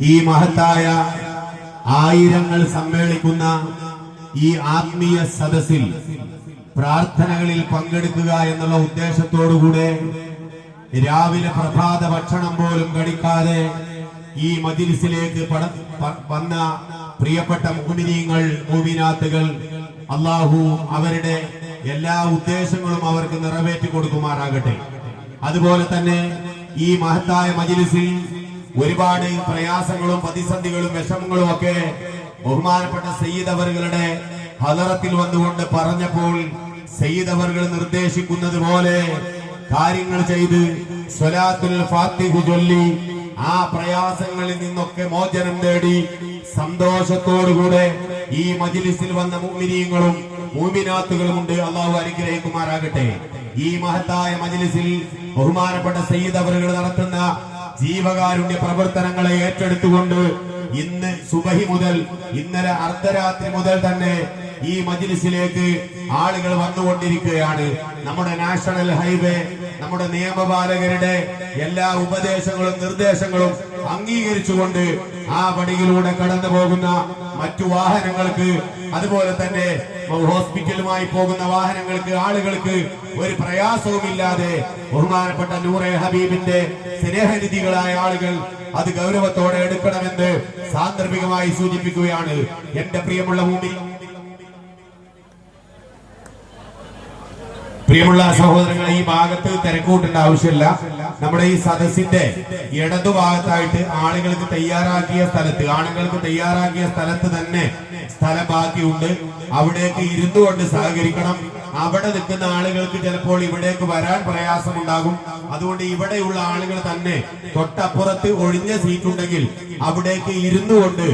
ഈ മഹത്തായ ആയിരങ്ങൾ സമ്മേളിക്കുന്ന ഈ ആത്മീയ സദസ്സിൽ പ്രാർത്ഥനകളിൽ പങ്കെടുക്കുക എന്നുള്ള ഉദ്ദേശത്തോടുകൂടെ രാവിലെ പ്രഭാത ഭക്ഷണം പോലും കഴിക്കാതെ ഈ മജിലിസിലേക്ക് വന്ന പ്രിയപ്പെട്ട മുമിനീങ്ങൾ മൂമിനാത്തുകൾ അള്ളാഹു അവരുടെ എല്ലാ ഉദ്ദേശങ്ങളും അവർക്ക് നിറവേറ്റി കൊടുക്കുമാറാകട്ടെ. അതുപോലെ തന്നെ ഈ മഹത്തായ മജിലിസിൽ ഒരുപാട് പ്രയാസങ്ങളും പ്രതിസന്ധികളും വിഷമങ്ങളും ഒക്കെ ബഹുമാനപ്പെട്ട സയ്യിദ് അവറുകളുടെ ഹലറത്തിൽ വന്നുകൊണ്ട് പറഞ്ഞപ്പോൾ സയ്യിദ് അവറുകൾ നിർദ്ദേശിക്കുന്നത് പോലെ കാര്യങ്ങൾ ചെയ്ത് സ്വലാത്തുൽ ചൊല്ലി ആ പ്രയാസങ്ങളിൽ നിന്നൊക്കെ മോചനം നേടി സന്തോഷത്തോടുകൂടെ ഈ മജിലിസിൽ വന്ന മുഅ്മിനീങ്ങളും മൂമിനാത്തുകളുമുണ്ട് അള്ളാഹു അനുഗ്രഹിക്കുമാറാകട്ടെ. ഈ മഹത്തായ മജിലിസിൽ ബഹുമാനപ്പെട്ട സയ്യിദ് അവറുകൾ നടത്തുന്ന ജീവകാരുണ്യ പ്രവർത്തനങ്ങളെ ഏറ്റെടുത്തുകൊണ്ട് ഇന്ന് സുബഹി മുതൽ ഇന്നലെ അർദ്ധരാത്രി മുതൽ തന്നെ ഈ മജിലിസിലേക്ക് ആളുകൾ വന്നുകൊണ്ടിരിക്കുകയാണ്. നമ്മുടെ നാഷണൽ ഹൈവേ നമ്മുടെ നിയമപാലകരുടെ എല്ലാ ഉപദേശങ്ങളും നിർദ്ദേശങ്ങളും അംഗീകരിച്ചുകൊണ്ട് ആ വടിയിലൂടെ കടന്നു പോകുന്ന മറ്റു വാഹനങ്ങൾക്ക് അതുപോലെ തന്നെ ഹോസ്പിറ്റലുമായി പോകുന്ന വാഹനങ്ങൾക്ക് ആളുകൾക്ക് ഒരു പ്രയാസവുമില്ലാതെ ബഹുമാനപ്പെട്ട നൂറെ ഹബീബിന്റെ സ്നേഹനിധികളായ ആളുകൾ അത് ഗൗരവത്തോടെ എടുക്കണമെന്ന് സാന്ദർഭികമായി സൂചിപ്പിക്കുകയാണ് എന്റെ പ്രിയമുള്ള ഭൂമി പ്രിയമുള്ള സഹോദരങ്ങളെ ഈ ഭാഗത്ത് തിരക്കൂട്ടേണ്ട ആവശ്യമില്ല. നമ്മുടെ ഈ സദസ്സിന്റെ ഇടതുഭാഗത്തായിട്ട് ആളുകൾക്ക് തയ്യാറാക്കിയ സ്ഥലത്ത് ആണുങ്ങൾക്ക് തയ്യാറാക്കിയ സ്ഥലത്ത് തന്നെ സ്ഥലം ബാക്കിയുണ്ട്. അവിടേക്ക് ഇരുന്നു കൊണ്ട് സഹകരിക്കണം. അവിടെ നിൽക്കുന്ന ആളുകൾക്ക് ചിലപ്പോൾ ഇവിടേക്ക് വരാൻ പ്രയാസമുണ്ടാകും. അതുകൊണ്ട് ഇവിടെയുള്ള ആളുകൾ തന്നെ തൊട്ടപ്പുറത്ത് ഒഴിഞ്ഞ സീറ്റ് ഉണ്ടെങ്കിൽ അവിടേക്ക് ഇരുന്നു കൊണ്ട്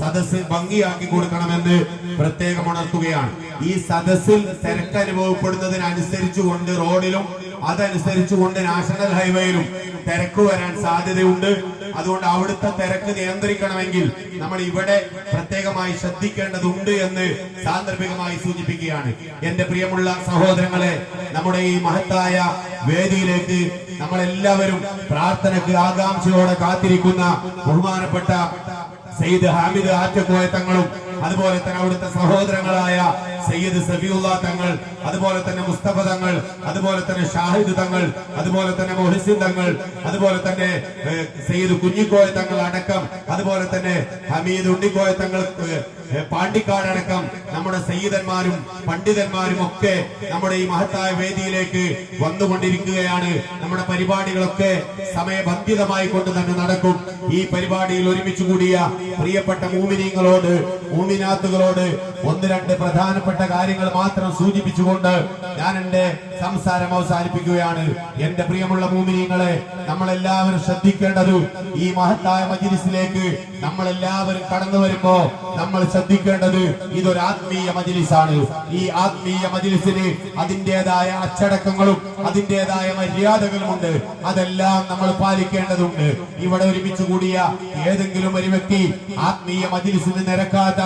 സദസ്സ് ഭംഗിയാക്കി കൊടുക്കണമെന്ന് പ്രത്യേകം ഉണർത്തുകയാണ്. ഈ സദസ്സിൽ തിരക്ക് അനുഭവപ്പെടുന്നതിനനുസരിച്ചുകൊണ്ട് റോഡിലും അതനുസരിച്ചുകൊണ്ട് നാഷണൽ ഹൈവേയിലും തിരക്ക് വരാൻ സാധ്യതയുണ്ട്. അതുകൊണ്ട് അവിടുത്തെ തിരക്ക് നിയന്ത്രിക്കണമെങ്കിൽ നമ്മൾ ഇവിടെ പ്രത്യേകമായി ശ്രദ്ധിക്കേണ്ടതുണ്ട് എന്ന് സാന്ദർഭികമായി സൂചിപ്പിക്കുകയാണ്. എന്റെ പ്രിയമുള്ള സഹോദരങ്ങളെ നമ്മുടെ ഈ മഹത്തായ വേദിയിലേക്ക് നമ്മളെല്ലാവരും പ്രാർത്ഥനയ്ക്ക് ആകാംക്ഷയോടെ കാത്തിരിക്കുന്ന ബഹുമാനപ്പെട്ട സെയ്ദ് ഹാമിദ് ആറ്റക്കോയ തങ്ങളും അതുപോലെ തന്നെ അവിടുത്തെ സഹോദരങ്ങളായ സയ്യിദ് സബിയുള്ള തങ്ങൾ അതുപോലെ തന്നെ മുസ്തഫ തങ്ങൾ അതുപോലെ തന്നെ ഷാഹിദ് തങ്ങൾ അതുപോലെ തന്നെ മൊഹിസിൻ തങ്ങൾ അതുപോലെ തന്നെ സയ്യിദ് കുഞ്ഞിക്കോയ തങ്ങൾ അടക്കം അതുപോലെ തന്നെ ഹമീദ് ഉണ്ണിക്കോയ തങ്ങൾ ഏഹ്, പാണ്ടിക്കാട് അടക്കം നമ്മുടെ സയ്യിദന്മാരും പണ്ഡിതന്മാരും ഒക്കെ നമ്മുടെ ഈ മഹത്തായ വേദിയിലേക്ക് വന്നുകൊണ്ടിരിക്കുകയാണ്. നമ്മുടെ പരിപാടികളൊക്കെ സമയബന്ധിതമായി കൊണ്ട് തന്നെ നടക്കും. ഈ പരിപാടിയിൽ ഒരുമിച്ച് കൂടിയ പ്രിയപ്പെട്ട മൂമിനീങ്ങളോട് മൂമിനാത്തുകളോട് ഒന്ന് രണ്ട് പ്രധാനപ്പെട്ട കാര്യങ്ങൾ മാത്രം സൂചിപ്പിച്ചുകൊണ്ട് ഞാൻ എന്റെ സംസാരം അവസാനിപ്പിക്കുകയാണ്. എന്റെ പ്രിയമുള്ള മൂമിനിയങ്ങളെ നമ്മളെല്ലാവരും ശ്രദ്ധിക്കേണ്ടത് ഈ മഹത്തായ മജിലിസിലേക്ക് നമ്മളെല്ലാവരും കടന്നു വരുമ്പോ നമ്മൾ ശ്രദ്ധിക്കേണ്ടത് ഇതൊരു ആത്മീയ മജിലിസാണ്. ഈ ആത്മീയ മജിലിസിന് അതിന്റെതായ അച്ചടക്കങ്ങളും അതിന്റെതായ മര്യാദകളുമുണ്ട്. അതെല്ലാം നമ്മൾ പാലിക്കേണ്ടതുണ്ട്. ഇവിടെ ഒരുമിച്ച് കൂടിയ ഏതെങ്കിലും ഒരു വ്യക്തി ആത്മീയ മജിലിസിന് നിരക്കാത്ത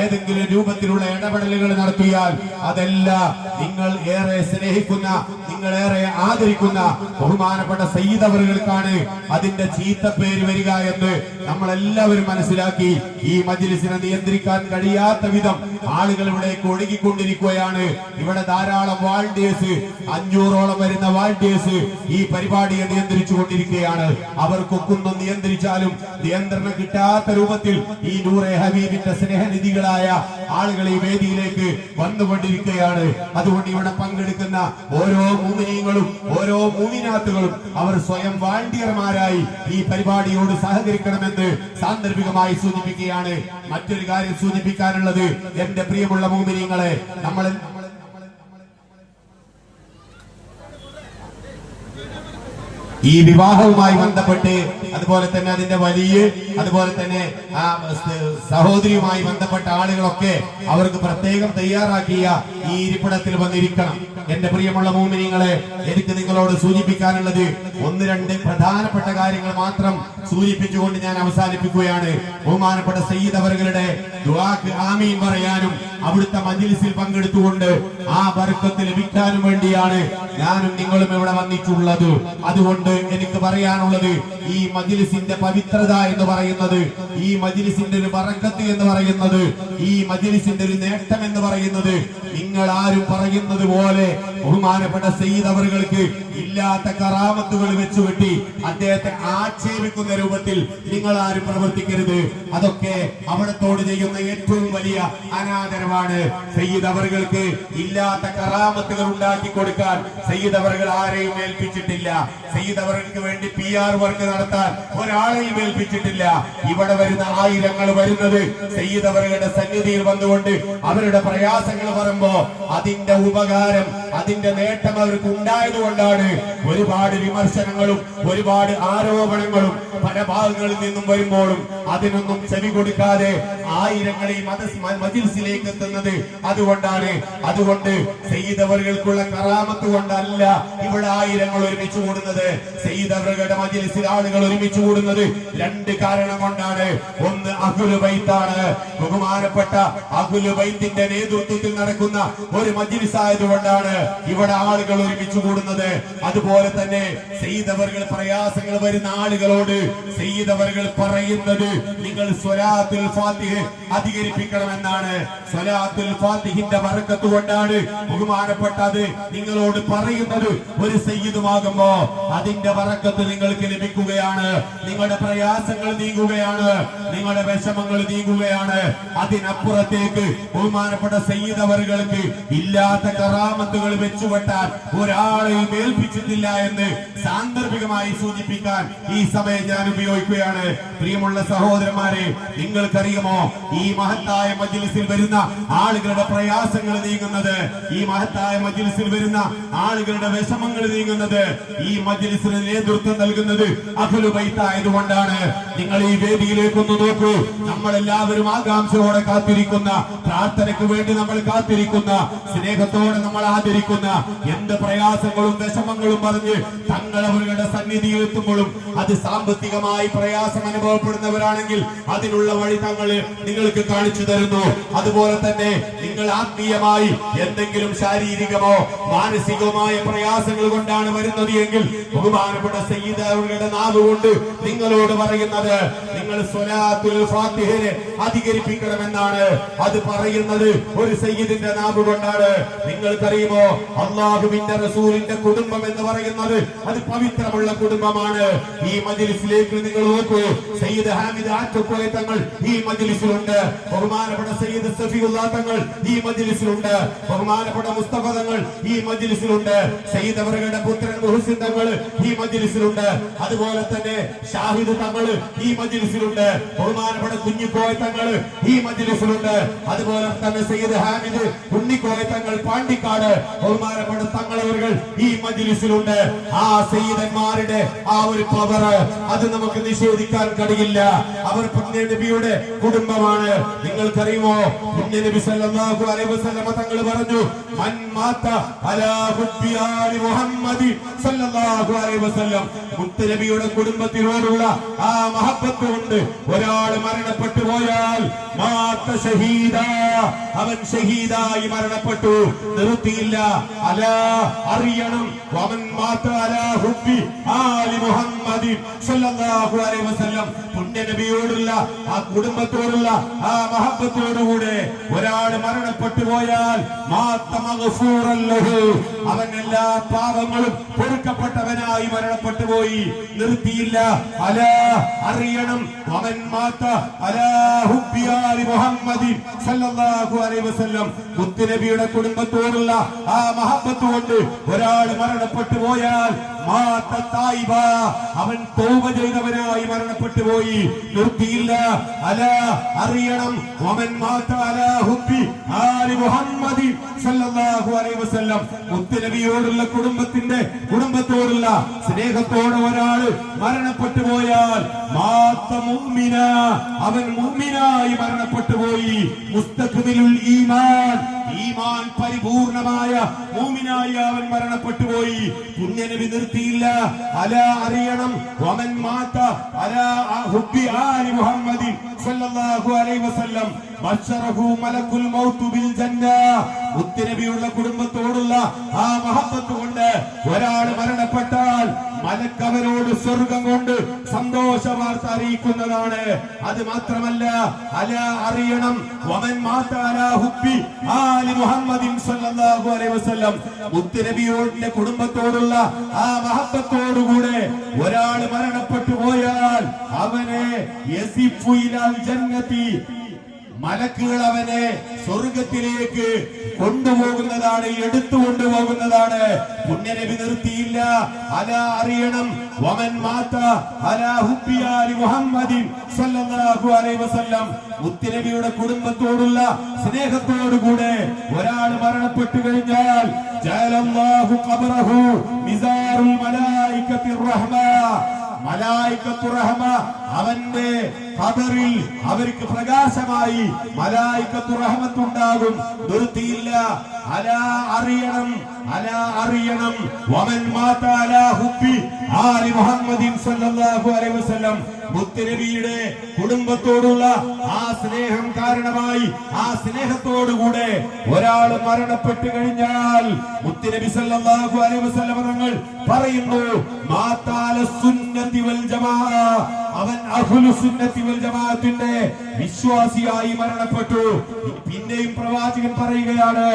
ഏതെങ്കിലും രൂപത്തിലുള്ള ഇടപെടലുകൾ നടത്തിയാൽ അതെല്ലാം നിങ്ങൾ ഏറെ സ്നേഹിക്കുന്ന നിങ്ങൾ നിങ്ങളേറെ ആദരിക്കുന്ന ബഹുമാനപ്പെട്ട സയ്യിദവറുകൾക്കാണ് അതിന്റെ ചീത്ത പേര് വരിക എന്ന് നമ്മൾ എല്ലാവരും മനസ്സിലാക്കി ഈ മജിലിസിനെ നിയന്ത്രിക്കാൻ കഴിയാത്ത വിധം ആളുകൾ ഇവിടേക്ക് ഒഴുകിക്കൊണ്ടിരിക്കുകയാണ്. ഇവിടെ ധാരാളം വാൾഡിയേഴ്സ് അഞ്ഞൂറോളം വരുന്ന വാൾഡിയേഴ്സ് ഈ പരിപാടിയെ നിയന്ത്രിച്ചു കൊണ്ടിരിക്കുകയാണ് അവർക്കൊക്കൊന്നും നിയന്ത്രിച്ചാലും നിയന്ത്രണം കിട്ടാത്ത രൂപത്തിൽ ഈ നൂറെ ഹബീബിന്റെ സ്നേഹനിധികളായ ആളുകൾ ഈ വേദിയിലേക്ക് വന്നുകൊണ്ടിരിക്കുകയാണ്. അതുകൊണ്ട് ഇവിടെ പങ്കെടുക്കുന്ന ഓരോ മൂമിനീങ്ങളും ഓരോ മൂമിനാത്തുകളും അവർ സ്വയം വാണ്ടിയർമാരായി ഈ പരിപാടിയോട് സഹകരിക്കണമെന്ന് സാന്ദർഭികമായി സൂചിപ്പിക്കുകയാണ്. മറ്റൊരു കാര്യം സൂചിപ്പിക്കാനുള്ളത് എന്റെ പ്രിയമുള്ള മൂമിനീങ്ങളെ നമ്മൾ ഈ വിവാഹവുമായി ബന്ധപ്പെട്ട് അതുപോലെ തന്നെ അതിന്റെ വലിയ അതുപോലെ തന്നെ ആ സഹോദരിയുമായി ബന്ധപ്പെട്ട ആളുകളൊക്കെ അവർക്ക് പ്രത്യേകം തയ്യാറാക്കിയ ഈ ഇരിപ്പിടത്തിൽ വന്നിരിക്കണം. എന്റെ പ്രിയമുള്ള മൂമിനിങ്ങളെ എനിക്ക് നിങ്ങളോട് സൂചിപ്പിക്കാനുള്ളത് ഒന്ന് രണ്ട് പ്രധാനപ്പെട്ട കാര്യങ്ങൾ മാത്രം സൂചിപ്പിച്ചുകൊണ്ട് ഞാൻ അവസാനിപ്പിക്കുകയാണ്. ബഹുമാനപ്പെട്ട സയ്യിദ് അവരുടെ ആമീൻ പറയാനും അവിടുത്തെ മജിലിസിൽ പങ്കെടുത്തുകൊണ്ട് ആ ബർക്കത്ത് ലഭിക്കാനും വേണ്ടിയാണ് ഞാനും നിങ്ങളും ഇവിടെ വന്നിട്ടുള്ളത്. അതുകൊണ്ട് എനിക്ക് പറയാനുള്ളത് ഈ മജിലിസിന്റെ പവിത്രത എന്ന് പറയുന്നത് ഈ മജിലിസിന്റെ ഒരു ബറക്കത്ത് എന്ന് പറയുന്നത് ഈ മജിലിസിന്റെ ഒരു നേട്ടം എന്ന് പറയുന്നത് നിങ്ങൾ ആരും പറയുന്നത് പോലെ ബഹുമാനപ്പെട്ട സയ്യിദ് അവറുകൾക്ക് ഇല്ലാത്ത കറാമത്തുകൾ വെച്ചുവെട്ടി അദ്ദേഹത്തെ ആക്ഷേപിക്കുന്ന രൂപത്തിൽ നിങ്ങൾ ആരും പ്രവർത്തിക്കരുത്. അതൊക്കെ അവിടത്തോട് ചെയ്യുന്ന ഏറ്റവും വലിയ അനാദരവാണ്. സയ്യിദ് അവറുകൾക്ക് ഇല്ലാത്ത കറാമത്തുകൾ ഉണ്ടാക്കി കൊടുക്കാൻ സയ്യിദ് അവറുകൾ ആരെയും ഏൽപ്പിച്ചിട്ടില്ല. സയ്യിദ് അവറുകൾക്ക് വേണ്ടി പി ആർ വർക്ക് നടത്താൻ ഒരാളെയും ഏൽപ്പിച്ചിട്ടില്ല. ഇവിടെ വരുന്ന ആയിരങ്ങൾ വരുന്നത് സയ്യിദ് അവറുകളുടെ സന്നിധിയിൽ വന്നുകൊണ്ട് അവരുടെ പ്രയാസങ്ങൾ പറയുമ്പോ അതിന്റെ ഉപകാരം അതിന്റെ നേട്ടം അവർക്ക് ഉണ്ടായത് കൊണ്ടാണ് ഒരുപാട് വിമർശനങ്ങളും ഒരുപാട് ആരോപണങ്ങളും പല ഭാഗങ്ങളിൽ നിന്നും വരുമ്പോഴും അതിനൊന്നും ചെവി കൊടുക്കാതെ ആയിരങ്ങൾ ഈ മത മജിൽസിലേക്ക് എത്തുന്നത് അതുകൊണ്ടാണ്. അതുകൊണ്ട് ചെയ്തവർക്കുള്ള കറാമത്ത് കൊണ്ടല്ല ഇവിടെ ആയിരങ്ങൾ ഒരുമിച്ച് കൂടുന്നത്. ചെയ്തവരുടെ മജിൽസിൽ ആളുകൾ ഒരുമിച്ച് കൂടുന്നത് രണ്ട് കാരണം കൊണ്ടാണ്. ഒന്ന് അഹുലുബൈത്താണ് ബഹുമാനപ്പെട്ട അഹുലുബൈത്തിന്റെ നേതൃത്വത്തിൽ നടക്കുന്ന ഒരു മജിലിസ് ആയതുകൊണ്ടാണ് ഇവിടെ ആളുകൾ ഒരുമിച്ച് കൂടുന്നത്. അതുപോലെ തന്നെ സെയ്തവറുകൾ പ്രയാസങ്ങൾ വരുന്ന ആളുകളോട് സെയ്തവറുകൾ പറയുന്നത് നിങ്ങൾ സ്വലാത്തുൽ ഫാത്തിഹ് അധികരിപ്പിക്കണമെന്നാണ്. സ്വലാത്തുൽ ഫാത്തിഹിന്റെ ബർക്കത്ത് കൊണ്ടാണ് ബഹുമാനപ്പെട്ടത് നിങ്ങളോട് പറയുന്നത്. ഒരു സയ്യിദുമാകുമ്പോ അതിന്റെ വറക്കത്ത് നിങ്ങൾക്ക് ലഭിക്കുകയാണ്. നിങ്ങളുടെ പ്രയാസങ്ങൾ നീങ്ങുകയാണ്. നിങ്ങളുടെ വിഷമങ്ങൾ നീങ്ങുകയാണ്. അതിനപ്പുറത്തേക്ക് ബഹുമാനപ്പെട്ട സയ്യിദവറുകൾക്ക് ഇല്ലാത്ത കറാമത്തുകൾ വെച്ചുവെട്ടാൻ ഒരാളെയും ഏൽപ്പിച്ചിട്ടില്ല എന്ന് സാന്ദർഭികമായി സൂചിപ്പിക്കാൻ ഈ സമയം ഞാൻ ഉപയോഗിക്കുകയാണ്. പ്രിയമുള്ള സഹോദരന്മാരെ നിങ്ങൾക്കറിയുമോ? ഈ മഹത്തായ മജ്ലിസിൽ വരുന്ന ആളുകളുടെ പ്രയാസങ്ങൾ നീങ്ങുന്നത് ഈ മഹത്തായ മജ്ലിസിൽ വരുന്ന ആളുകളുടെ വിഷമങ്ങൾ നീങ്ങുന്നത് ഈ മജിലിസിന് നേതൃത്വം നൽകുന്നത് അഖലുബൈത്തായതുകൊണ്ടാണ് നിങ്ങൾ ഈ വേദിയിലേക്കൊന്ന് നോക്കൂ. നമ്മളെല്ലാവരും ആകാംക്ഷയോടെ കാത്തിരിക്കുന്ന പ്രാർത്ഥനയ്ക്ക് വേണ്ടി നമ്മൾ കാത്തിരിക്കുന്ന സ്നേഹത്തോടെ നമ്മൾ ആദരിക്കുന്ന എന്ത് പ്രയാസങ്ങളും വിഷമങ്ങളും പറഞ്ഞ് തങ്ങൾ അവരുടെ സന്നിധിയിൽ എത്തുമ്പോഴും അത് സാമ്പത്തികമായി പ്രയാസം അനുഭവപ്പെടുന്നവരാണെങ്കിൽ അതിനുള്ള വഴി തങ്ങൾ നിങ്ങൾക്ക് കാണിച്ചു തരുന്നു. അതുപോലെ തന്നെ നിങ്ങൾ ആത്മീയമായി എന്തെങ്കിലും ശാരീരികമോ മാനസികമായ പ്രയാസങ്ങൾ കൊണ്ടാണ് വരുന്നത് എങ്കിൽ ബഹുമാനപ്പെട്ട സയ്യിദ് അവരുടെ നാവ് കൊണ്ട് നിങ്ങളോട് പറയുന്നത് നിങ്ങൾ ഫാത്തിഹനെ അധികരിപ്പിക്കണമെന്നാണ്. അത് പറയുന്നത് ഒരു സയ്യിദിന്റെ നാവ് കൊണ്ടാണ്. നിങ്ങൾക്കറിയുമോ? അള്ളാഹുവിന്റെ റസൂലിന്റെ കുടുംബം എന്ന് പറയുന്നത് അത് പവിത്രമുള്ള കുടുംബമാണ്. ഈ മജിലിസിലേക്ക് നിങ്ങൾ നോക്കൂ. സയ്യിദ് ഹാമിദ് ആറ്റക്കോയ തങ്ങൾ ഈ മജിലിസിലുണ്ട്. ബഹുമാനപ്പെട്ട സയ്യിദ് സഫിഉല്ലാ തങ്ങൾ ഈ മജിലിസിലുണ്ട്. ബഹുമാനപ്പെട്ട മുസ്തഫ തങ്ങൾ ഈ മജിലിസിലുണ്ട്. സയ്യിദ് അവരുടെ പുത്രൻ മുഹസിൻ തങ്ങൾ ഈ മജിലിസിലുണ്ട്. അതുപോലെ തന്നെ ഷാഹിദ് തങ്ങൾ ഈ മജിലിസിലുണ്ട്. ബഹുമാനപ്പെട്ട കുഞ്ഞിക്കോയ തങ്ങൾ ഈ മജിലിസിലുണ്ട്. അതുപോലെ തന്നെ സയ്യിദ് ഹാമിദ് ഉണ്ണിക്കോയ തങ്ങൾ പാണ്ടിക്കാട് ബഹുമാനപ്പെട്ട തങ്ങളവരുകൾ ഈ മജിലിസിലുണ്ട്. ആ സയ്യിദന്മാരുടെ ആ ഒരു പവർ അത് നമുക്ക് നിഷേധിക്കാൻ കഴിയില്ല. അവർ പുണ്യ നബിയുടെ കുടുംബമാണ്. നിങ്ങൾക്കറിയുമോ? പുണ്യ നബി സല്ലല്ലാഹു അലൈഹി വസല്ലം തങ്ങൾ പറഞ്ഞു മൻ മാത അലാ ഹുബ്ബി ആലി മുഹമ്മദി സല്ലല്ലാഹു അലൈഹി വസല്ലം. മുത്ത നബിയുടെ കുടുംബത്തിനോടുള്ള ആ മഹബത്ത് കൊണ്ട് ഒരാൾ മരണപ്പെട്ടു പോയാൽ മാത്ത ഷഹീദ. അവൻ ഷഹീദായി മരണപ്പെട്ടു. നിർത്തിയില്ല. അല അറിയണം. അവൻ മാത്ത അലാ ഹുബി ആലി മുഹമ്മദി സല്ലല്ലാഹു അലൈഹി വസല്ലം. പുണ്യ നബിയോടുള്ള ആ കുടുംബത്തോടുള്ള ആ മഹബത്തോടുകൂടെ ഒരാൾ മരണപ്പെട്ടു പോയാൽ അവൻ എല്ലാ പാപങ്ങളും പൊറുക്കപ്പെട്ടവനായി മരണപ്പെട്ടു പോയി. നിർത്തിയില്ല. അല അറിയണം. അവൻ മാത്ത മുഹമ്മദി സല്ലല്ലാഹു അലൈഹി വസല്ലം. കുടുംബത്തോടുള്ള ആ മഹബത്ത് കൊണ്ട് ഒരാൾ മരണപ്പെട്ടു പോയാൽ അവൻ തോമ ചെയ്തവനായി മരണപ്പെട്ടു പോയി. നിർത്തിയില്ല. അല അറിയണം. അവൻ മുത്തുനബിയോടുള്ള കുടുംബത്തിന്റെ കുടുംബത്തോടുള്ള സ്നേഹത്തോടെ ഒരാൾ മരണപ്പെട്ടു പോയാൽ അവൻ മുഅ്മിനായി മരണപ്പെട്ടു പോയി. ഈമാൻ. ഈമാൻ പരിപൂർണമായ മൂമിനായി അവൻ മരണപ്പെട്ടു പോയി നിർത്തിയില്ല. അല അറിയണം. വമൻ മാത്ത അല ഹുബ്ബി ആലി മുഹമ്മദി സല്ലല്ലാഹു അലൈഹി വസല്ലം. മുത്തുനബിയുള്ള കുടുംബത്തോടുള്ള ആ മഹത്വത്ത് കൊണ്ട് ഒരാൾ മരണപ്പെട്ടാൽ മലക്കവരോട് സ്വർഗം കൊണ്ട് സന്തോഷ വാർത്ത അറിയിക്കുന്നതാണ്. അത് മാത്രമല്ല അല അറിയണം. വമൻ ഹുബ്ബി ആലി മുഹമ്മദിൻ സല്ലല്ലാഹു അലൈഹി വസല്ലം. കുടുംബത്തോടുള്ള ആ മഹത്വത്തോടുകൂടെ ഒരാൾ മരണപ്പെട്ടു പോയാൽ അവനെ യസിഫു ഇലാൽ ജന്നതി മലക്കുകൾ അവനെ സ്വർഗത്തിലേക്ക് കൊണ്ടുപോകുന്നതാണ് എടുത്തു കൊണ്ടുപോകുന്നതാണ് പുണ്യനബി നിർത്തിയില്ല. അല അറിയണം. വമൻ മാത്ത അല ഹുബിയാലി മുഹമ്മദിൻ സല്ലല്ലാഹു അലൈഹി വസല്ലം. മുത്തുനബിയുടെ കുടുംബത്തോടുള്ള സ്നേഹത്തോടുകൂടെ ഒരാൾ മരണപ്പെട്ടു കഴിഞ്ഞാൽ ജഅലല്ലാഹു ഖബറഹു മിസാറുൽ മലായികത്തിർ റഹ്മ. മലായിക്കത്തു റഹ്മ അവന്റെ ഖബറിൽ അവർക്ക് പ്രകാശമായി മലായിക്കത്തുറഹമത്തുണ്ടാകും. നിർത്തിയില്ല അല അറിയണം. അല അറിയണം. വമൻ ആലി മുഹമ്മദിൻ സല്ലല്ലാഹു അലൈഹി വസല്ലം. കുടുംബത്തോടുള്ള ആ സ്നേഹം കാരണമായി ആ സ്നേഹത്തോടുകൂടെ ഒരാൾ മരണപ്പെട്ടു കഴിഞ്ഞാൽ മുത്തുനബി സല്ലല്ലാഹു അലൈഹി വസല്ലം തങ്ങൾ പറയുന്നു മാതാല വൽ ജമാ അവൻ ജമാഅത്തിന്റെ വിശ്വാസിയായി മരണപ്പെട്ടു. പിന്നെയും പ്രവാചകൻ പറയുകയാണ്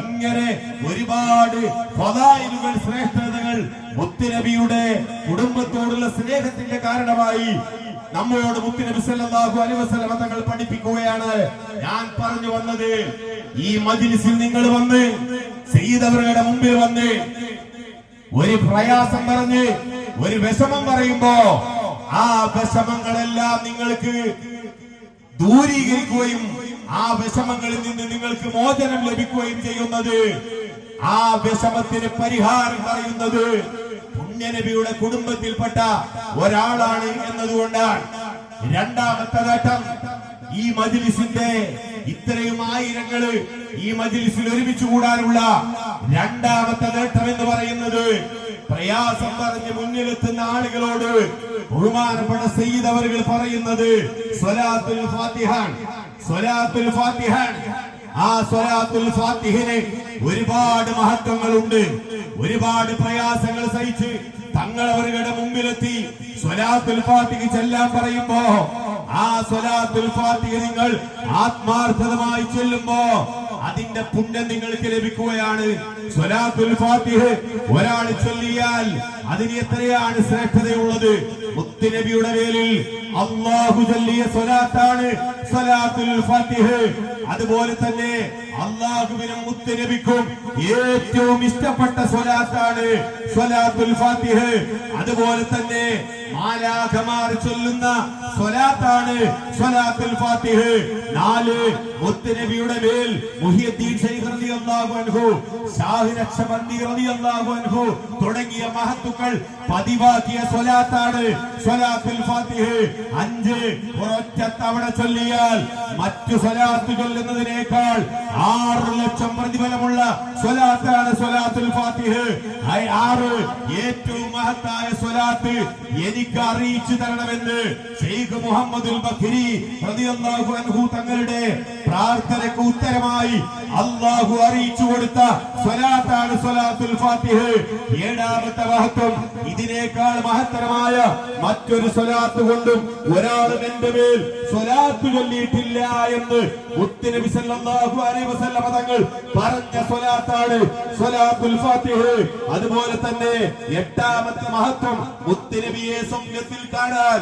ഇങ്ങനെ ഒരുപാട് ഫദായിലുകൾ ശ്രേഷ്ഠതകൾ മുത്തുനബിയുടെ കുടുംബത്തോടുള്ള സ്നേഹത്തിന്റെ കാരണമായി നമ്മോട് മുത്തുനബി സല്ലല്ലാഹു അലൈഹി തങ്ങൾ പഠിപ്പിക്കുകയാണ്. ഞാൻ പറഞ്ഞു വന്നത് ഈ മജ്ലിസിൽ നിങ്ങൾ വന്ന് ചെയ്തവരുടെ മുമ്പിൽ വന്ന് ഒരു പ്രയാസം പറഞ്ഞ് ഒരു വിഷമം പറയുമ്പോ ആ വിഷമങ്ങളെല്ലാം നിങ്ങൾക്ക് ദൂരീകരിക്കുകയും ആ വിഷമങ്ങളിൽ നിന്ന് നിങ്ങൾക്ക് മോചനം ലഭിക്കുകയും ചെയ്യുന്നത്. ആ വിഷമത്തിന് പരിഹാരം പറയുന്നത് പുണ്യനബിയുടെ കുടുംബത്തിൽപ്പെട്ട ഒരാളാണ് എന്നതുകൊണ്ടാണ്. രണ്ടാമത്തെ ഘട്ടം ഈ മജിലിസിന്റെ ഇത്രയും ആയിരങ്ങൾ ഈ മജിലിസിൽ ഒരുമിച്ച് കൂടാനുള്ള രണ്ടാമത്തെ നേട്ടം എന്ന് പറയുന്നത് പ്രയാസം പറഞ്ഞ് മുന്നിലെത്തുന്ന ആളുകളോട് ബഹുമാനപ്പെട്ട സയ്യിദ് അവർ പറയുന്നത് സ്വലാത്തുൽ ഫാത്തിഹാൻ സ്വലാത്തുൽ ഫാത്തിഹാൻ. ആ സ്വലാത്തുൽ ഫാത്തിഹിന് ഒരുപാട് മഹത്വങ്ങളുണ്ട്. ഒരുപാട് പ്രയാസങ്ങൾ സഹിച്ച് തങ്ങൾ അവരുടെ മുമ്പിലെത്തി സ്വലാത്തുൽ ഫാത്തിഹ് ചെല്ലാൻ പറയുമ്പോ ആ സ്വലാത്തുൽ ഫാത്തിഹ് നിങ്ങൾ ആത്മാർത്ഥതമായി ചെല്ലുമ്പോ അതിന്റെ പുണ്യം നിങ്ങൾക്ക് ലഭിക്കുകയാണ്. ഒരാൾ ചൊല്ലിയാൽ അതിന് എത്രയാണ് ശ്രേഷ്ഠതയുള്ളത്? മുത്തുനബിയുടെ പേരിൽ അള്ളാഹു ചൊല്ലിയ സ്വലാത്താണ് സ്വലാത്തുൽ ഫാത്തിഹ. അതുപോലെ തന്നെ അള്ളാഹുവിനും മുത്തുനബിക്കും ഏറ്റവും ഇഷ്ടപ്പെട്ട സ്വലാത്താണ് സ്വലാത്തുൽ ഫാത്തിഹ. അതുപോലെ തന്നെ മാലാഖമാർ ചൊല്ലുന്ന സ്വലാത്താണ് സ്വലാത്തുൽ ഫാത്തിഹ. നാല് മുത്തുനബിയുടെ മേൽ മുഹിയദ്ദീൻ ശൈഖ് റളിയല്ലാഹു അൻഹു ഷാഹി നക്ഷബന്ദി റളിയല്ലാഹു അൻഹു തുടങ്ങിയ മഹത്തുക്കൾ പതിവാക്കിയ സ്വലാത്താണ്. സ്വലാത്തിൽ ഫാത്തിഹ. അഞ്ച് ഒരൊറ്റ തവണ ചൊല്ലിയാൽ മറ്റു സ്വലാത്ത് എന്നതിനേക്കാൾ ആറ് ലക്ഷം പ്രതിഫലമുള്ള സ്വലാത്താണ് സ്വലാത്തുൽ ഫാത്തിഹ. ആറ് ഏറ്റവും മഹത്തായ സ്വലാത്ത് എനിക്ക് അറിയിച്ചു തരണമെന്ന് ഷെയ്ഖ് മുഹമ്മദുൽ ബഖരി തങ്ങളുടെ പ്രാർത്ഥനയ്ക്ക് ഉത്തരമായി അള്ളാഹു അറിയിച്ചു കൊടുത്ത സ്വലാത്താണ് സ്വലാത്തുൽ ഫാത്തിഹ്. ഏഴാമത്തെ മഹത്വം ഇതിനേക്കാൾ മഹത്തരമായ മറ്റൊരു സ്വലാത്ത് കൊണ്ടും ഒരാളും എന്റെ മേൽ സ്വലാത്ത് ചൊല്ലിയിട്ടില്ല എന്ന് മുത്തുനബി സല്ലല്ലാഹു അലൈഹി വസല്ലമ തങ്ങൾ പറഞ്ഞ സ്വലാത്താണ് സ്വലാത്തുൽ ഫാത്തിഹ്. അതുപോലെ തന്നെ എട്ടാമത്തെ മഹത്വം മുത്തുനബിയെ സ്വപ്നത്തിൽ കാണാൻ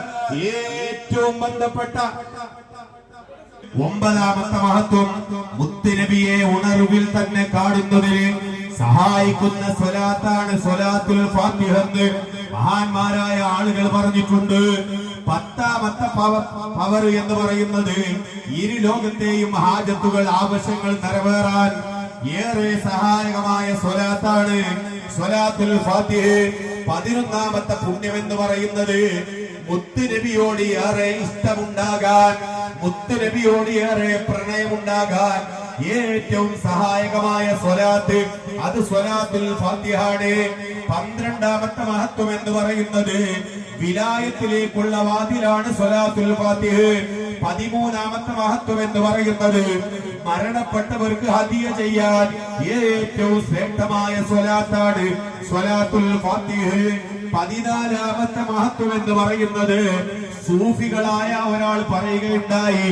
ഏറ്റവും ബന്ധപ്പെട്ട ഒമ്പതാമത്തെ മഹത്വം മുത്തുനബിയെ ഉണർവിൽ തന്നെ കാണുന്നതിന് സഹായിക്കുന്ന സ്വലാത്താണ് സ്വലാത്തുൽ ഫാത്തിഹ എന്ന് മഹാന്മാരായ ആളുകൾ പറഞ്ഞിട്ടുണ്ട്. പത്താമത്തെ പവർ പവർ എന്ന് പറയുന്നത് ഇരു ലോകത്തെയും ഹാജത്തുകൾ ആവശ്യങ്ങൾ നിറവേറാൻ ഏറെ സഹായകമായ സ്വലാത്താണ് സ്വലാത്തുൽ ഫാത്തിഹ. പതിനൊന്നാമത്തെ പുണ്യം എന്ന് പറയുന്നത് മുത്തുനബിയോട് ഏറെ ഇഷ്ടമുണ്ടാകാൻ മുത്തുനബിയോട് ഏറെ പ്രണയമുണ്ടാകാൻ ഏറ്റവും സഹായകമായ സ്വലാത്ത് അത് സ്വലാത്തുൽ ഫാത്തിഹാണ്. പന്ത്രണ്ടാമത്തെ മഹത്വം എന്ന് പറയുന്നത് വിലായത്തിലേക്കുള്ള വാതിലാണ് സ്വലാത്തുൽ ഫാത്തിഹ്. പതിമൂന്നാമത്തെ മഹത്വം എന്ന് പറയുന്നത് മരണപ്പെട്ടവർക്ക് ഹദിയ ചെയ്യാൻ ഏറ്റവും ശ്രേഷ്ഠമായ സ്വലാത്താണ് സ്വലാത്തുൽ ഫാത്തിഹ്. പതിനാലാമത്തെ മഹത്വം എന്ന് പറയുന്നത് സൂഫികളായ ഒരാൾ പറയുകയുണ്ടായി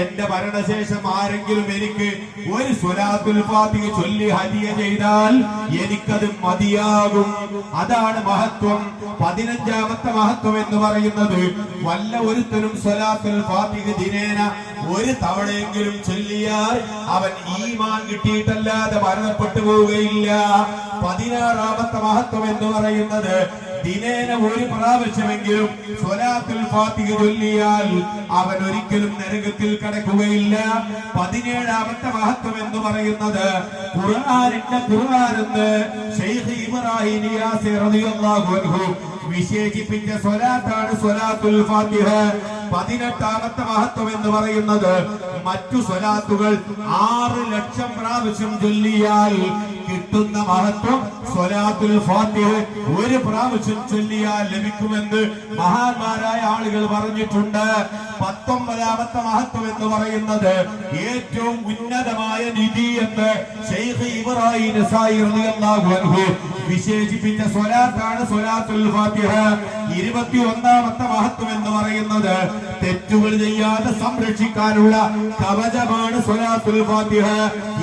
എന്റെ മരണശേഷം ആരെങ്കിലും എനിക്ക് ഒരു സ്വലാത്തുൽ ഫാത്തിഹ ചൊല്ലി ഹദിയ ചെയ്താൽ എനിക്കത് മതിയാകും. അതാണ് മഹത്വം. പതിനഞ്ചാമത്തെ മഹത്വം എന്ന് പറയുന്നത് വല്ല ഒരുത്തനും സ്വലാത്തുൽ ഫാത്തിഹ ദിനേന ഒരു തവണയെങ്കിലും ചൊല്ലിയാൽ അവൻ ഈമാൻ കിട്ടിയിട്ടല്ലാതെ മരണപ്പെട്ടു പോവുകയില്ല. പതിനാറാമത്തെ മഹത്വം എന്ന് പറയുന്നത് ദിനേന ഒരു പ്രാവശ്യമെങ്കിലും സ്വലാത്തിൽ ഫാത്തിഹ ചൊല്ലിയാൽ അവൻ ഒരിക്കലും നരകത്തിൽ കടക്കുകയില്ല. പതിനേഴാമത്തെ മഹത്വം എന്ന് പറയുന്നത് ഖുർആനിന്റെ ഖുർആനെന്ന് ഷെയ്ഖ് ഇബ്രാഹിം വിശേഷിപ്പിച്ച സ്വലാത്താണ് സ്വലാത്തുൽ ഫാത്തിഹ. പതിനെട്ടാമത്തെ മഹത്വം എന്ന് പറയുന്നത് മറ്റു സ്വലാത്തുകൾ ആറ് ലക്ഷം പ്രാവശ്യം ചൊല്ലിയാൽ കിട്ടുന്ന മഹത്വം സ്വലാത്തുൽ ഫാത്തിഹ ഒരു പ്രാവശ്യം ചൊല്ലിയാൽ ലഭിക്കുമെന്ന് മഹാന്മാരായ ആളുകൾ പറഞ്ഞിട്ടുണ്ട്. പത്തൊമ്പതാമത്തെ മഹത്വം എന്ന് പറയുന്നത് ഏറ്റവും ഉന്നതമായ നിധി എന്ന് ഇബ്രാഹിം വിശേഷിപ്പിച്ച സ്വലാത്താണ് സ്വലാത്തുൽ ഫാത്തിഹ. ഇരുപത്തി ഒന്നാമത്തെ മഹത്വം എന്ന് പറയുന്നത് തെറ്റുകൾ ചെയ്യാതെ സംരക്ഷിക്കാനുള്ള കവചമാണ് സ്വലാത്തുൽ ഫാത്തിഹ.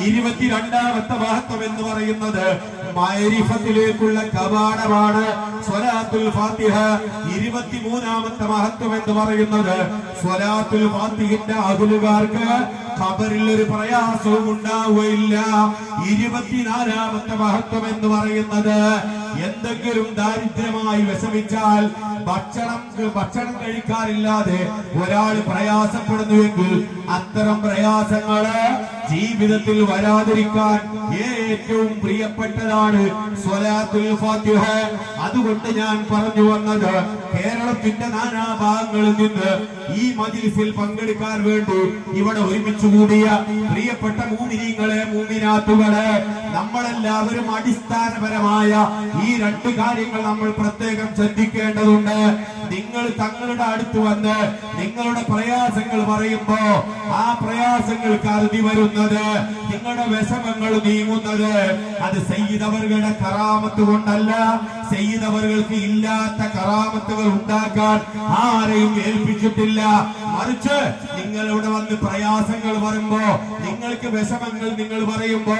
ഇരുപത്തിരണ്ടാമത്തെ മഹത്വം എന്ന് പറയുന്നത് മൈരിഫത്തിലേക്കുള്ള കവാടമാണ് സ്വലാത്തുൽ ഫാത്തിഹ. ഇരുപത്തിമൂന്നാമത്തെ മഹത്വം എന്ന് പറയുന്നത് സ്വലാത്തുൽ ഫാത്തിഹിന്റെ അകുലുകാർക്ക് ഖബറിൽ ഒരു പ്രയാസവും ഉണ്ടാവുകയില്ല. ഇരുപത്തിനാലാമത്തെ മഹത്വം എന്ന് പറയുന്നത് എന്തെങ്കിലും ദാരിദ്ര്യമായി വിഷമിച്ചാൽ ഭക്ഷണം ഭക്ഷണം കഴിക്കാറില്ലാതെ ഒരാൾ പ്രയാസപ്പെടുന്നുവെങ്കിൽ അത്തരം പ്രയാസങ്ങൾ ജീവിതത്തിൽ വരാതിരിക്കാൻ ഏറ്റവും പ്രിയപ്പെട്ടതാണ് സ്വലാത്തുൽ ഫാത്തിഹ. അതുകൊണ്ട് ഞാൻ പറഞ്ഞു വന്നത് കേരളത്തിന്റെ നാനാഭാഗങ്ങളിൽ നിന്ന് ഈ മജിൽസിൽ പങ്കെടുക്കാൻ വേണ്ടി ഇവിടെ ഒരുമിച്ച് കൂടിയ പ്രിയപ്പെട്ട മൂമിനീങ്ങളെ മൂമിനാത്തുകളെ നമ്മളെല്ലാവരും അടിസ്ഥാനപരമായ ഈ രണ്ട് കാര്യങ്ങൾ നമ്മൾ പ്രത്യേകം ശ്രദ്ധിക്കേണ്ടതുണ്ട്. നിങ്ങൾ തങ്ങളുടെ അടുത്ത് വന്ന് നിങ്ങളുടെ പ്രയാസങ്ങൾ പറയുമ്പോ ആ പ്രയാസങ്ങൾക്ക് അറുതി വരുന്നത് നിങ്ങളുടെ വിഷമങ്ങൾ നീങ്ങുന്നത് അത് സയ്യിദവറുകളുടെ കറാമത്ത് കൊണ്ടല്ല സയ്യിദവറുകൾക്ക് ഇല്ലാത്ത കറാമത്തുകൾ ഉണ്ടാക്കാൻ ആരെയും ഏൽപ്പിച്ചിട്ടില്ല. മറിച്ച് നിങ്ങളിവിടെ വന്ന് പ്രയാസങ്ങൾ പറയുമ്പോ നിങ്ങൾക്ക് വിഷമങ്ങൾ നിങ്ങൾ പറയുമ്പോ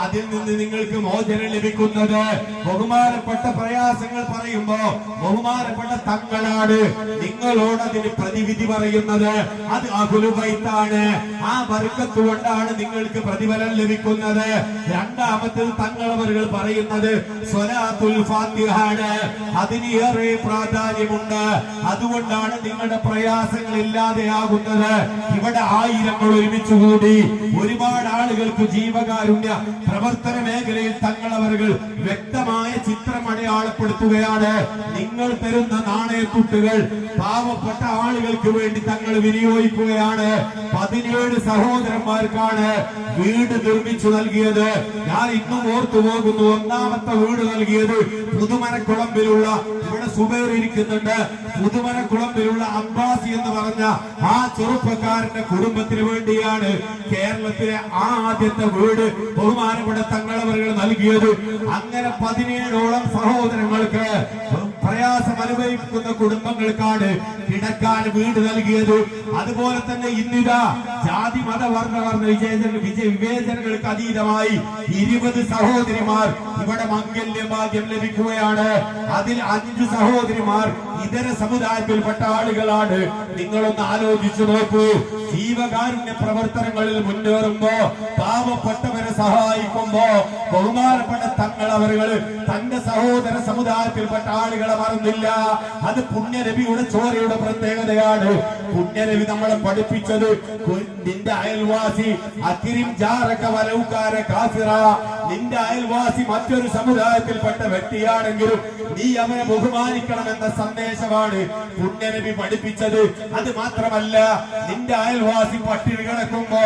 അതിൽ നിന്ന് നിങ്ങൾക്ക് മോചനം ലഭിക്കുന്നത് ബഹുമാനപ്പെട്ട പ്രയാസങ്ങൾ പറയുമ്പോ ബഹുമാനപ്പെട്ട തങ്ങളാണ്. നിങ്ങളോട് അതിന് പ്രതിവിധി പറയുന്നത്. അത് അകുലുബൈത്താണ് ആ വർക്കത്ത് കൊണ്ടാണ് നിങ്ങൾക്ക് പ്രതിഫലം ലഭിക്കുന്നത്. രണ്ടാമത്തേത് തങ്ങളവറുകൾ പറയുന്നത് സ്വലാത്തുൽ ഫാത്തിഹാണ്. അതിന് ഏറെ പ്രാധാന്യമുണ്ട്. അതുകൊണ്ടാണ് നിങ്ങളുടെ പ്രയാസങ്ങൾ ഇല്ലാതെയാകുന്നത് ഇവിടെ ആയിരങ്ങൾ ഒരുമിച്ച് കൂടി ഒരുപാട് ആളുകൾക്ക് ജീവകാരുണ്യ പ്രവർത്തന മേഖലയിൽ തങ്ങളവറുകൾ വ്യക്തമായ ചിത്രം അടയാളപ്പെടുത്തുകയാണ്. നിങ്ങൾ തരുന്ന നാണയത്തുട്ടുകൾ പാവപ്പെട്ട ആളുകൾക്ക് വേണ്ടി തങ്ങൾ വിനിയോഗിക്കുകയാണ്. പതിനേഴ് സഹോദരന്മാർക്കാണ് വീട് നിർമ്മിച്ചു നൽകിയത്. ഞാൻ ഇന്നും ഓർത്തു പോകുന്നു ഒന്നാമത്തെ വീട് നൽകിയത് പുതുമനക്കുളമ്പിലുള്ള സുബേർ ഇരിക്കുന്നുണ്ട് പുതുമനക്കുളമ്പിലുള്ള അബ്ബാസി എന്ന് പറഞ്ഞ ആ ചെറുപ്പക്കാരന്റെ കുടുംബത്തിന് വേണ്ടിയാണ് കേരളത്തിലെ ആദ്യത്തെ വീട് ബഹുമാനപ്പെട്ട തങ്ങളവറുകൾ നൽകിയത്. അങ്ങനെ പതിനേഴോളം സഹോദരങ്ങൾക്ക് പ്രയാസം അനുഭവിക്കുന്ന കുടുംബങ്ങൾക്കാണ് കിടക്കാൻ വീട് നൽകിയത്. അതുപോലെ തന്നെ ഇന്നിതാ ജാതി മതവർണ വർണ വിജയങ്ങൾ വിജയ വിവേചനങ്ങൾക്ക് അതീതമായി ഇരുപത് സഹോദരിമാർ ഇവിടെ മംഗല്യഭാഗ്യം ലഭിക്കുകയാണ്. അതിൽ അഞ്ച് സഹോദരിമാർ ഇതര സമുദായത്തിൽപ്പെട്ട ആളുകളാണ്. നിങ്ങളൊന്ന് ആലോചിച്ചു നോക്കൂ. ജീവകാരുണ്യ പ്രവർത്തനങ്ങളിൽ മുന്നേറുമ്പോ പാവപ്പെട്ടവരെ സഹായിക്കുമ്പോ ബഹുമാനപ്പെട്ട തങ്ങൾ അവരുകൾ തന്റെ സഹോദര സമുദായത്തിൽപ്പെട്ട ആളുകളെ മറന്നില്ല. അത് പുണ്യരവിയുടെ ചോരയുടെ പ്രത്യേകതയാണ്. പുണ്യരവി നമ്മളെ പഠിപ്പിച്ചത് നിന്റെ അയൽവാസി അതിരിം ജാറക വലൗകാര കാഫിറ. നിന്റെ അയൽവാസി മറ്റൊരു സമുദായത്തിൽപ്പെട്ട വ്യക്തിയാണെങ്കിലും നീ അവനെ ബഹുമാനിക്കണം എന്ന സന്ദേശമാണ് പുണ്യനബി പഠിപ്പിച്ചത്. അത് മാത്രമല്ല നിന്റെ അയൽവാസി പട്ടിണി കിടക്കുമ്പോ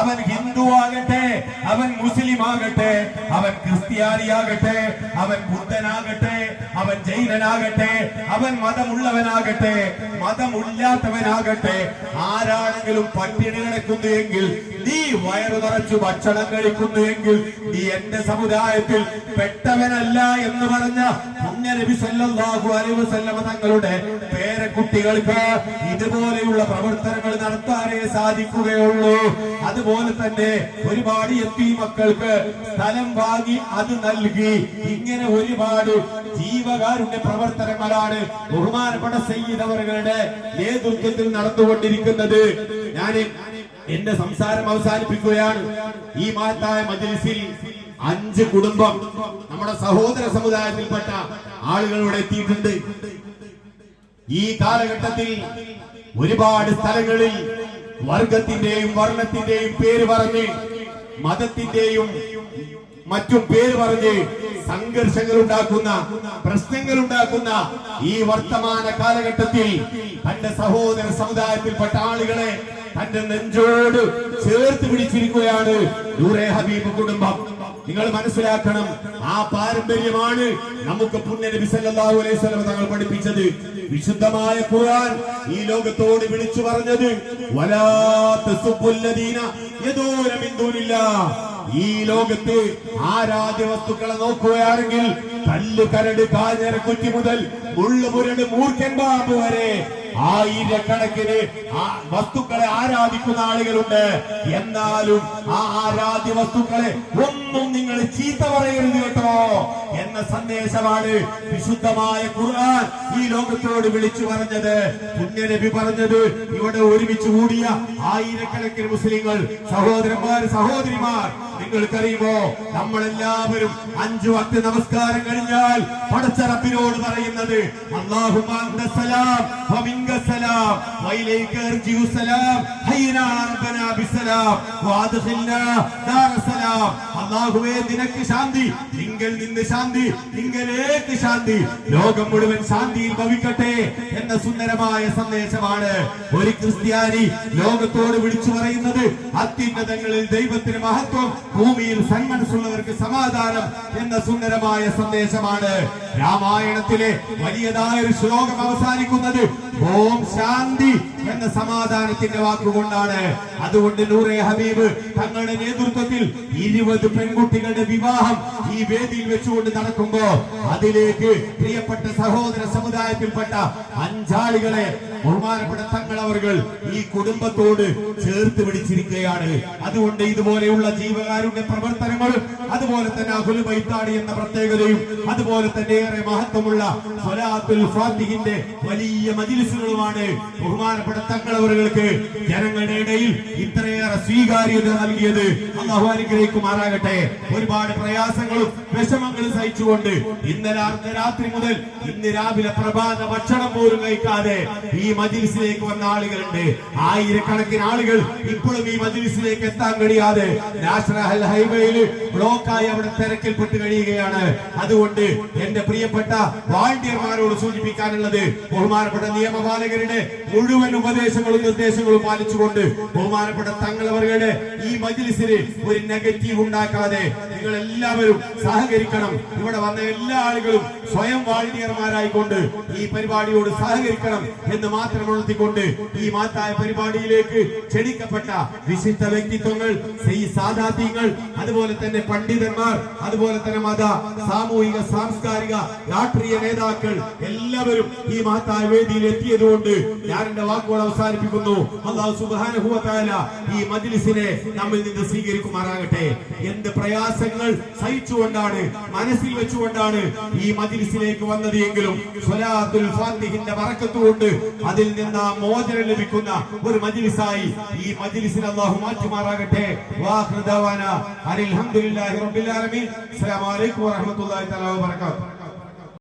അവൻ ഹിന്ദു ആകട്ടെ അവൻ മുസ്ലിം ആകട്ടെ അവൻ ക്രിസ്ത്യാനിയാകട്ടെ അവൻ ബുദ്ധനാകട്ടെ അവൻ ജൈനനാകട്ടെ അവൻ മതമുള്ളവനാകട്ടെ മതമില്ലാത്തവനാകട്ടെ ആരാണെങ്കിലും പട്ടിണി കിടക്കുന്നു എങ്കിൽ നീ വയറു നിറച്ചു ഭക്ഷണം കഴിക്കുന്നു എങ്കിൽ നീ എന്റെ സമുദായത്തിൽ പെട്ടവനല്ല എന്ന് പറഞ്ഞ പുണ്യ നബി സല്ലല്ലാഹു തങ്ങളുടെ പേരക്കുട്ടികൾക്ക് ഇതുപോലെയുള്ള പ്രവർത്തനങ്ങൾ നടത്താനേ സാധിക്കുകയുള്ളൂ. അതുപോലെ തന്നെ ഒരുപാട് എത്തി മക്കൾക്ക് സ്ഥലം വാങ്ങി അത് നൽകി. ഇങ്ങനെ ഒരുപാട് ജീവകാരുടെ പ്രവർത്തനങ്ങളാണ് ബഹുമാനപ്പെട്ട സയ്യിദ് അവരുടെ നേതൃത്വത്തിൽ നടന്നുകൊണ്ടിരിക്കുന്നത്. ഞാൻ എന്റെ സംസാരം അവസാനിപ്പിക്കുകയാണ്. ഈ മഹത്തായ മജ്ലിസിൽ അഞ്ച് കുടുംബം നമ്മുടെ സഹോദര സമുദായത്തിൽപ്പെട്ട ആളുകളോട് എത്തിയിട്ടുണ്ട്. ഈ കാലഘട്ടത്തിൽ ഒരുപാട് സ്ഥലങ്ങളിൽ വർഗത്തിന്റെയും വർണത്തിന്റെയും പേര് പറഞ്ഞ് മതത്തിന്റെയും മറ്റും പേര് പറഞ്ഞ് സംഘർഷങ്ങൾ ഉണ്ടാക്കുന്ന പ്രശ്നങ്ങൾ ഉണ്ടാക്കുന്ന ഈ വർത്തമാന കാലഘട്ടത്തിൽ തന്റെ സഹോദര സമുദായത്തിൽപ്പെട്ട ആളുകളെ തന്റെ നെഞ്ചോട് ചേർത്ത് പിടിച്ചിരിക്കുകയാണ് നൂറെ ഹബീബ് കുടുംബം. നിങ്ങൾ മനസ്സിലാക്കണം ആ പാരമ്പര്യമാണ് നമുക്ക് പുണ്യ നബി സല്ലല്ലാഹു അലൈഹി വസല്ലം തങ്ങൾ പഠിപ്പിച്ചത്. വിശുദ്ധമായ ഖുർആൻ ഈ ലോകത്തോട് വിളിച്ചു പറഞ്ഞത് വലാ തസുബ്ബുല്ലദീന യദൂന മിൻ ദൂനില്ലാഹ് ഈ ലോകത്ത് ആരാധ്യ വസ്തുക്കളെ നോക്കുകയാണെങ്കിൽ കല്ല് കരട് കാഞ്ഞര കുറ്റി മുതൽ മുള്ളുപുരട് മൂർഖൻ ബാബു വരെ ആയിരക്കണക്കിന് വസ്തുക്കളെ ആരാധിക്കുന്ന ആളുകളുണ്ട്. എന്നാലും ആ ആരാധ്യ വസ്തുക്കളെ ഒന്നും നിങ്ങൾ ചീത്ത പറയരുത് കേട്ടോ എന്ന സന്ദേശമാണ് വിശുദ്ധമായ ഖുർആൻ ഈ ലോകത്തോട് വിളിച്ചു പറഞ്ഞത്. പുണ്യനബി പറഞ്ഞത് ഇവിടെ ഒരുമിച്ച് കൂടിയ ആയിരക്കണക്കിന് മുസ്ലിങ്ങൾ സഹോദരന്മാർ സഹോദരിമാർ. നിങ്ങൾക്കറിയുമോ നമ്മളെല്ലാവരും അഞ്ചു വക്ത നമസ്കാരം കഴിഞ്ഞാൽ പടച്ചറപ്പിനോട് പറയുന്നത് അല്ലാഹുമ്മ അന്ത വമിങ്ക സലാം വഇലൈക അർജിഉ സലാം. ഹയ്യനാ റബ്ബനാ ബിസലാം വഅദ്ഖിൽനാ ദാറസലാം. അല്ലാഹുവേ നിനക്ക് ശാന്തി. നിങ്ങൾ നിന്ന് ശാന്തി. നിങ്ങളിലേക്ക് ശാന്തി. ലോകം മുഴുവൻ ശാന്തിയിൽ ഭവിക്കട്ടെ എന്ന സുന്ദരമായ സന്ദേശമാണ് ഒരു ക്രിസ്ത്യാനി ലോകത്തോട് വിളിച്ചു പറയുന്നത്. അത്യുന്നതങ്ങളിൽ ദൈവത്തിന് മഹത്വം ഭൂമിയിൽ സന്മനസ്സുള്ളവർക്ക് സമാധാനം എന്ന സുന്ദരമായ സന്ദേശമാണ്. രാമായണത്തിലെ വലിയതായ ഒരു ശ്ലോകം അവസാനിക്കുന്നത്. ഓം ശാന്തി എന്ന സമാധാനത്തിന്റെ വാക്കുകൊണ്ടാണ്. അതുകൊണ്ട് നൂറെ ഹബീബ് തങ്ങളുടെ നേതൃത്വത്തിൽ ഇരുപത് പെൺകുട്ടികളുടെ വിവാഹം ഈ വേദിയിൽ വെച്ചുകൊണ്ട് നടക്കുമ്പോ അതിലേക്ക് പ്രിയപ്പെട്ട സഹോദര സമുദായത്തിൽപ്പെട്ട അഞ്ചാളികളെ ബഹുമാനപ്പെട്ട തങ്ങൾ അവർകൾ ഈ കുടുംബത്തോട് ചേർത്ത് പിടിച്ചിരിക്കുകയാണ്. അതുകൊണ്ട് ഇതുപോലെയുള്ള ജീവകാരുടെ പ്രവർത്തനങ്ങളും അതുപോലെ തന്നെ അഹുൽ ബൈത്താടി എന്ന പ്രത്യേകതയും അതുപോലെ തന്നെ ഏറെ മഹത്വമുള്ള വലിയ മജിലിസുകളുമാണ് ബഹുമാനപ്പെട്ട പിടുത്തങ്ങളവർക്ക് ജനങ്ങളുടെ ഇടയിൽ ഇത്രയും സ്വീകാര്യത നൽകിയത്. അള്ളാഹു അനുഗ്രഹിക്കുമാറാകട്ടെ ഒരുപാട് പ്രയാസങ്ങളും വിഷമങ്ങളും സഹിച്ചുകൊണ്ട് ഇന്നലെ അർദ്ധരാത്രി മുതൽ ഇന്ന് രാവിലെ പ്രഭാത ഭക്ഷണം പോലും കഴിക്കാതെ ഈ മജിലിസിലേക്ക് വന്ന ആളുകളുണ്ട്. ആയിരക്കണക്കിന് ആളുകൾ ഇപ്പോഴും ഈ മജിലിസിലേക്ക് എത്താൻ കഴിയാതെ നാഷണൽ ഹൈവേയിൽ ബ്ലോക്കായി അവിടെ തിരക്കിൽപ്പെട്ട് കഴിയുകയാണ്. അതുകൊണ്ട് എന്റെ പ്രിയപ്പെട്ട വാളണ്ടിയർമാരോട് സൂചിപ്പിക്കാനുള്ളത് ബഹുമാനപ്പെട്ട നിയമപാലകരുടെ മുഴുവൻ ഉപദേശങ്ങളും നിർദ്ദേശങ്ങളും പാലിച്ചുകൊണ്ട് ബഹുമാനപ്പെട്ട തങ്ങളവരുടെ ഈ മജിലിസിന് ഒരു നെഗറ്റീവ് ഉണ്ടാക്കാതെ നിങ്ങൾ എല്ലാവരും സഹകരിക്കണം. ഇവിടെ വന്ന എല്ലാ ആളുകളും സ്വയം വാളണ്ടിയർമാരായിക്കൊണ്ട് ഈ പരിപാടിയോട് സഹകരിക്കണം എന്ന് മാത്രം ഉണർത്തിക്കൊണ്ട് ഈ മാറ്റായ പരിപാടിയിലേക്ക് ക്ഷണിക്കപ്പെട്ട വിശിഷ്ട വ്യക്തിത്വങ്ങൾ സാധാത്യങ്ങൾ അതുപോലെ തന്നെ പണ്ഡിതന്മാർ അതുപോലെ തന്നെ മത സാമൂഹിക സാംസ്കാരിക രാഷ്ട്രീയ നേതാക്കൾ എല്ലാവരും ഈ മഹത്തായ വേദിയിൽ എത്തിയതുകൊണ്ട് ഞാൻ എന്റെ വാക്കുകൾ അവസാനിപ്പിക്കുന്നു. അള്ളാഹു വ ഈ മജ്ലിസിനെ നമ്മിൽ നിന്ന് സ്വീകരിക്കുമാറാകട്ടെ. എന്ത് പ്രയാസങ്ങൾ സഹിച്ചുകൊണ്ടാണ് മനസ്സിൽ വെച്ചുകൊണ്ടാണ് ഈ മജിലിസിലേക്ക് വന്നത് എങ്കിലും സ്വലാത്തുൽ ഫാത്തിഹിന്റെ ബറക്കത്തുകൊണ്ട് അതിൽ നിന്ന് മോചനം ലഭിക്കുന്ന ഒരു മജിലിസായി ഈ മജിലിസിനെ അള്ളാഹു മാറ്റുമാറാകട്ടെ. വാഹൃദാന അനിൽ ഹംദുലില്ലാഹി റബ്ബിൽ ആലമീൻ. അസ്സലാമു അലൈക്കും തആല വബറകാതുഹു.